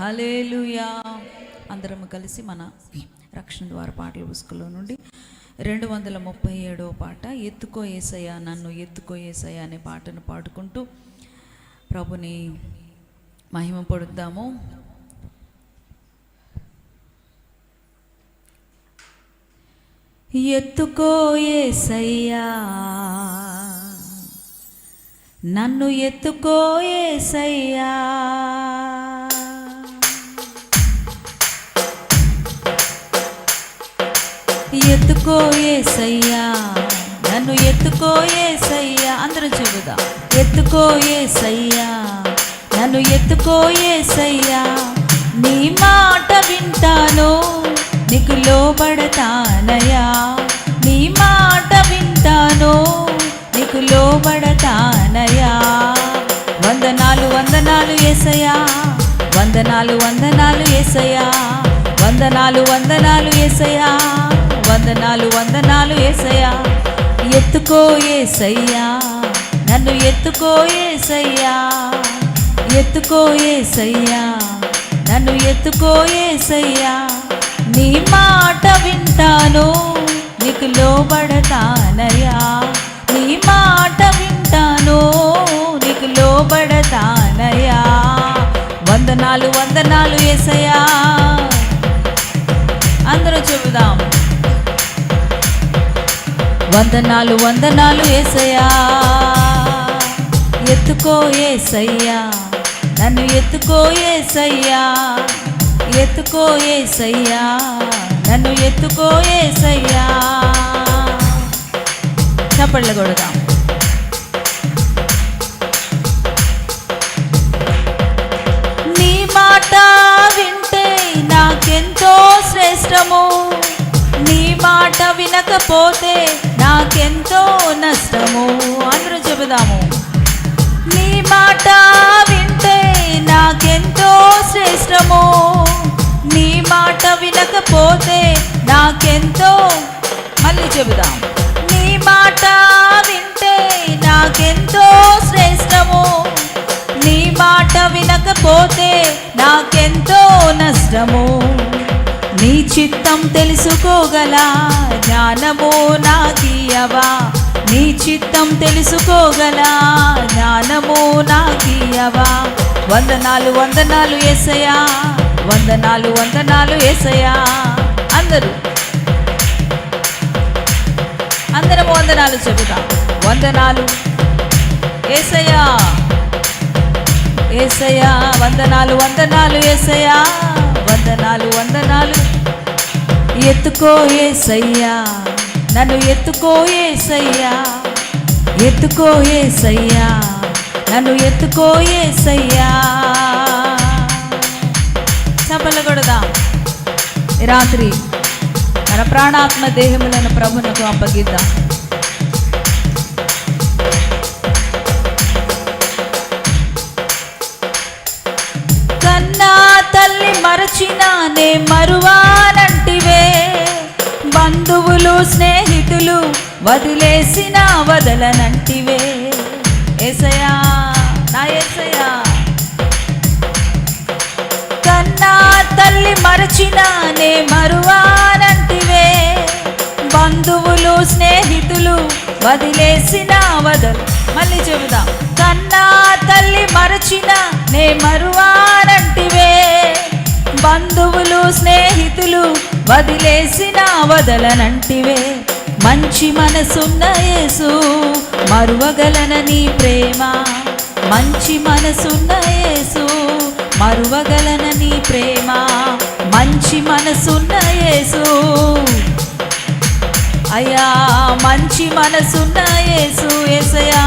Hallelujah అందరం కలిసి మన రక్షణ ద్వారా పాటల పుస్తకంలో నుండి రెండు వందల ముప్పై ఏడవ పాట ఎత్తుకో ఏసయ్య నన్ను ఎత్తుకో ఏసయ్య అనే పాటను పాడుకుంటూ ప్రభుని మహిమ పడుద్దాము ఎత్తుకో ఏసయ్యా నన్ను ఎత్తుకో ఏసయ్యా ఎత్తుకో ఏసయ్యా. నన్ను ఎత్తుకో ఏసయ్యా. అందరూ చెబుదా. ఎత్తుకో ఏసయ్యా. నన్ను ఎత్తుకో ఏసయ్యా. నీ మాట వింటాను నీకు లోబడతానయా నీ మాట వింటాను నీకు లోబడతానయా వందనాలు వందనాలు ఏసయ్యా. వందనాలు వందనాలు ఏసయ్యా. వందనాలు వందనాలు ఏసయ్యా. వందనాలు వందనాలు ఏసయ్యా. ఎత్తుకో ఏసయ్యా. నన్ను ఎత్తుకో ఏసయ్యా. ఎత్తుకో ఏసయ్యా. నన్ను ఎత్తుకో ఏసయ్యా. నీ మాట వింటాను నీకు లోబడతానయ్యా. నీ మాట వింటాను నీకు లోబడతానయ్యా. వందనాలు వందనాలు ఏసయ్యా. అందరూ చెబుదాం. వందనాలు వందనాలు ఏసయ్యా. ఎత్తుకో ఏసయ్యా. నన్ను ఎత్తుకో ఏసయ్యా. ఎత్తుకో ఏసయ్యా. నన్ను ఎత్తుకో ఏసయ్యా. చప్పట్లు కొడదాం. నీ మాట వింటే నాకెంతో శ్రేష్టము. నీ మాట వినకపోతే నాకెంతో నష్టము? అందరూ చెబుదాము. నీ మాట వింటే నాకెంతో శ్రేష్టము? నీ మాట వినకపోతే నాకెంతో? మళ్ళీ చెబుదాం. నీ మాట వింటే నాకెంతో శ్రేష్టము? నీ మాట వినకపోతే నాకెంతో నష్టము? నీ చిత్తం తెలుసుకోగల జ్ఞానమో నాకియవా? నీ చిత్తం తెలుసుకోగల జ్ఞానమో నాకియవా? వందనాలు వందనాలు ఏసయా వందనాలు వందనాలు ఏసయా అందరూ. అందరం వందనాలు చెబుతాం వందనాలు. ఏసయా ఏసయా వందనాలు వందనాలు ఏసయా వందనాలు వందనాలు. ఎత్తుకో ఏసయ్యా నన్ను ఎత్తుకో ఏసయ్యా. ఎత్తుకో ఏసయ్యా నన్ను ఎత్తుకో ఏసయ్యా. చప్పలు కొడదాం. రాత్రి మన ప్రాణాత్మ దేహములను ప్రభునకు అప్పగిద్దాం. మరచినానే మరువానంటివే బంధువులు స్నేహితులు వదిలేసిన వదలనంటివే. ఏసయా నా ఏసయా కన్నా తల్లి మరచినానే మరువానంటివే బంధువులు స్నేహితులు వదిలేసిన వదలు మళ్ళీ చెబుదాం. కన్నా తల్లి మరచిన నే మరువానంటివే బంధువులు స్నేహితులు వదిలేసిన వదలనంటివే మంచి మనసున్న యేసు మరువగలనని ప్రేమ. మంచి మనసున్న యేసు మరువగలనని ప్రేమ. మంచి మనసున్న యేసు. అయ్యా మంచి మనసున్న యేసు ఏసయా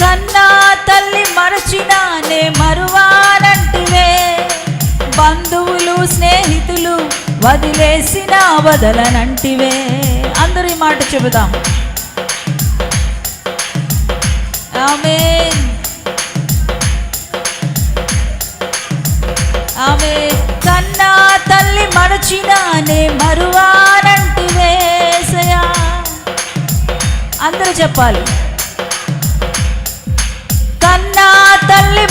కన్నా తల్లి మరచినానే మరువానంటివే బంధువులు స్నేహితులు వదిలేసిన వదలనంటివే. అందరూ ఈ మాట చెబుదాం. ఆమె ఆమె కన్నా తల్లి మరచినానే మరువానంటివేసయా అందరూ చెప్పాలి.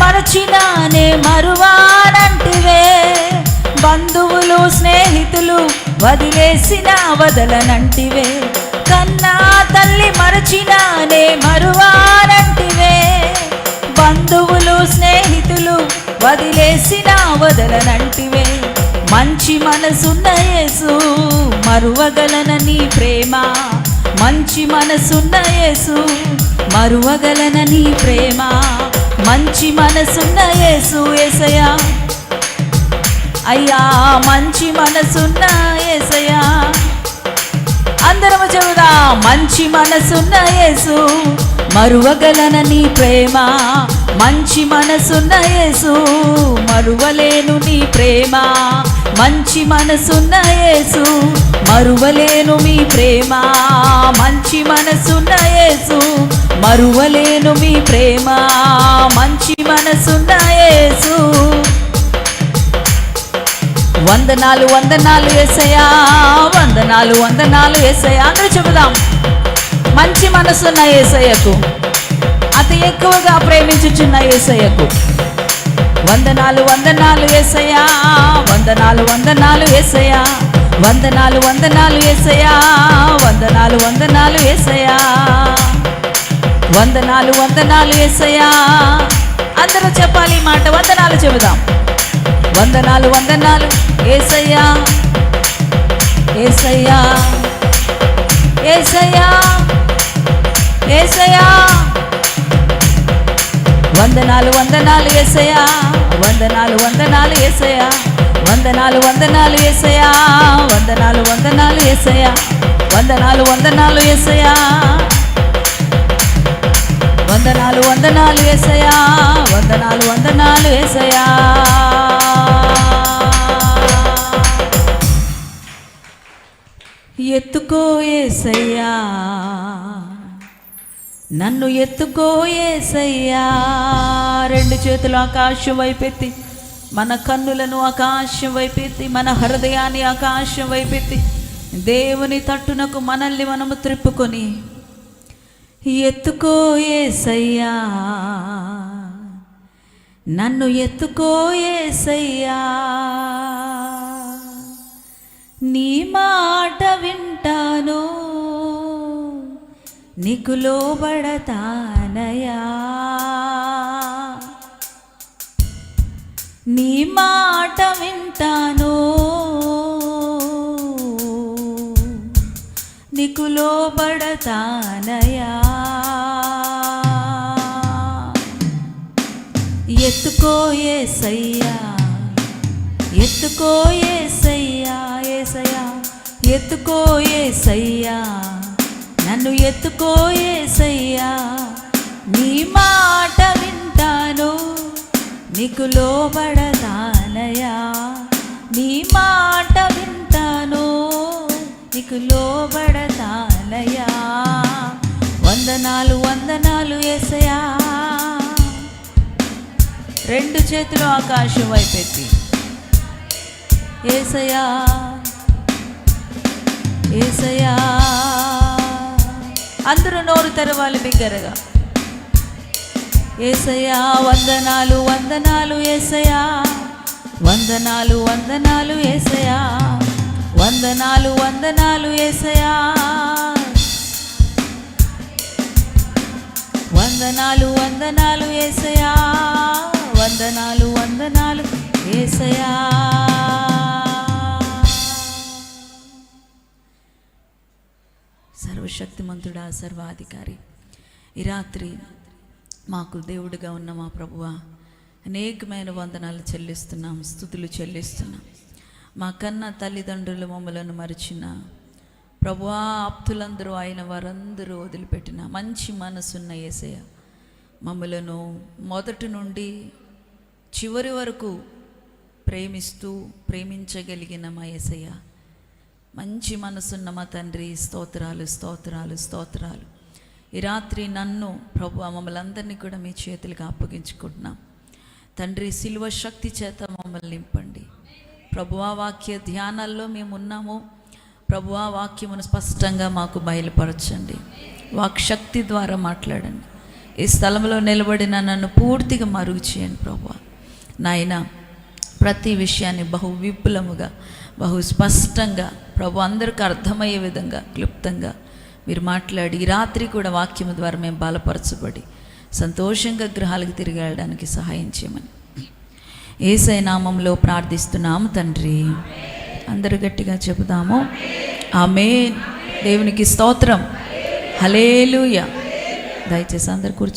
మరచినానే మరువానంటివే బంధువులు స్నేహితులు వదిలేసిన వదలనంటివే. కన్నా తల్లి మరచినానే మరువానంటివే బంధువులు స్నేహితులు వదిలేసిన వదలనంటివే. మంచి మనసున్న యేసు మరువగలనని ప్రేమ. మంచి మనసున్న యేసు మరువగలనని ప్రేమ. మంచి మనసున్న యేసు ఏసయా అయ్యా మంచి మనసున్న ఏసయా అందరము చెబుదా మంచి మనసున్న యేసు మరువగలనని ప్రేమ. మంచి మనసున్న యేసు మరువలేను నీ ప్రేమ. మంచి మనసున్న యేసు మరువలేను మీ ప్రేమ. మంచి మనసున్న యేసు మరువలేను మీ ప్రేమ. మంచి మనసున్న యేసు. వందనాలు వందనాలు ఏసయ్యా. వందనాలు వందనాలు ఏసయ్యా. అందరూ చెబుదాం. మంచి మనసున్న ఏసయ్యకు. అతి ఎక్కువగా ప్రేమించుచున్న ఏసయ్యకు. వందనాలు వందనాలు ఏసయ్యా. వందనాలు వందనాలు ఏసయ్యా. వందనాలు వందనాలు ఏసయ్యా. వందనాలు వందనాలు ఏసయ్యా. వందనాలు వందనాలు ఏసయ్యా. అందరూ చెప్పాలి మాట. వందనాలు చెబుదాం. వందనాలు వందనాలు ఏసయ్యా. ఏసయ్యా. ఏసయ్యా. ఏసయ్యా. వందనాలు వందనాలు ఏసయ్యా. వందనాలు వందనాలు ఏసయ్యా. వందనాలు వందనాలు ఏసయ్యా. వందనాలు వందనాలు ఏసయ్యా. వందనాలు వందనాలు ఏసయ్యా. వందనాలు వందనాలు ఏసయ్యా. వందనాలు వందనాలు ఏసయ్యా. ఎత్తుకో ఏసయ్యా. నన్ను ఎత్తుకో ఏసయ్యా. రెండు చేతులు ఆకాశం వైపెత్తి మన కన్నులను ఆకాశం వైపెత్తి మన హృదయాన్ని ఆకాశం వైపెత్తి దేవుని తట్టునకు మనల్ని మనము త్రిప్పుకొని ఎత్తుకో ఏసయ్యా. నన్ను ఎత్తుకో ఏసయ్యా. నీ మాట వింటాను నీకు లోబడతానయా నీ మాట వింటాను నీకు లోబడతానయా ఎత్తుకోయే సయ్యా. ఎత్తుకోయే సయ్యా ఏ ఏసయ్యా ఎత్తుకోయే సయ్యా. నన్ను ఎత్తుకోయే సయ్యా. నీ మాట వింటాను నీకు లోబడతానయా నీ మాట వింటాను నీకు లోబడతానయా వందనాలు వందనాలు ఏసయా రెండు చేతులు ఆకాశం వైపెత్తి ఏసయా ఏసయా అందరూ నోరు తెరవాలి బిగ్గరగా. ఏసయా వందనాలు వందనాలు ఏసయా వందనాలు వందనాలు ఏసయా వందనాలు వందనాలు ఏసయా వందనాలు వందనాలు ఏసయా వందనాలు వందనాలు ఏసయా సర్వశక్తిమంతుడా సర్వాధికారి ఈ రాత్రి మాకు దేవుడిగా ఉన్న మా ప్రభువ అనేకమైన వందనాలు చెల్లిస్తున్నాం స్థుతులు చెల్లిస్తున్నాం. మా కన్న తల్లిదండ్రులు మమ్మలను మరిచిన ప్రభువా ఆప్తులందరూ ఆయన వారందరూ వదిలిపెట్టిన మంచి మనసున్న ఏసయ్య మమ్మలను మొదటి నుండి చివరి వరకు ప్రేమిస్తూ ప్రేమించగలిగిన మా ఏసయ్య. మంచి మనసున్న మా తండ్రి స్తోత్రాలు స్తోత్రాలు స్తోత్రాలు. ఈ రాత్రి నన్ను ప్రభు మమ్మల్ని అందరినీ కూడా మీ చేతులకు అప్పగించుకుంటున్నాం. తండ్రి సిల్వ శక్తి చేత మమ్మల్ని నింపండి. ప్రభువా వాక్య ధ్యానాల్లో మేము ఉన్నాము ప్రభువా వాక్యమును స్పష్టంగా మాకు బయలుపరచండి. వాక్ శక్తి ద్వారా మాట్లాడండి. ఈ స్థలంలో నిలబడిన నన్ను పూర్తిగా మరుగు చేయండి ప్రభువా నాయన ప్రతి విషయాన్ని బహు విపులముగా బహు స్పష్టంగా ప్రభు అందరికీ అర్థమయ్యే విధంగా క్లుప్తంగా మీరు మాట్లాడి ఈ రాత్రి కూడా వాక్యము ద్వారా మేము బలపరచబడి సంతోషంగా గృహాలకు తిరిగి వెళ్ళడానికి సహాయం చేయమని. ఏసై నామంలో ప్రార్థిస్తున్నాము తండ్రి. అందరు గట్టిగా చెబుదాము. ఆమె దేవునికి స్తోత్రం. హలేలుయ దయచేసి అందరు కూర్చో.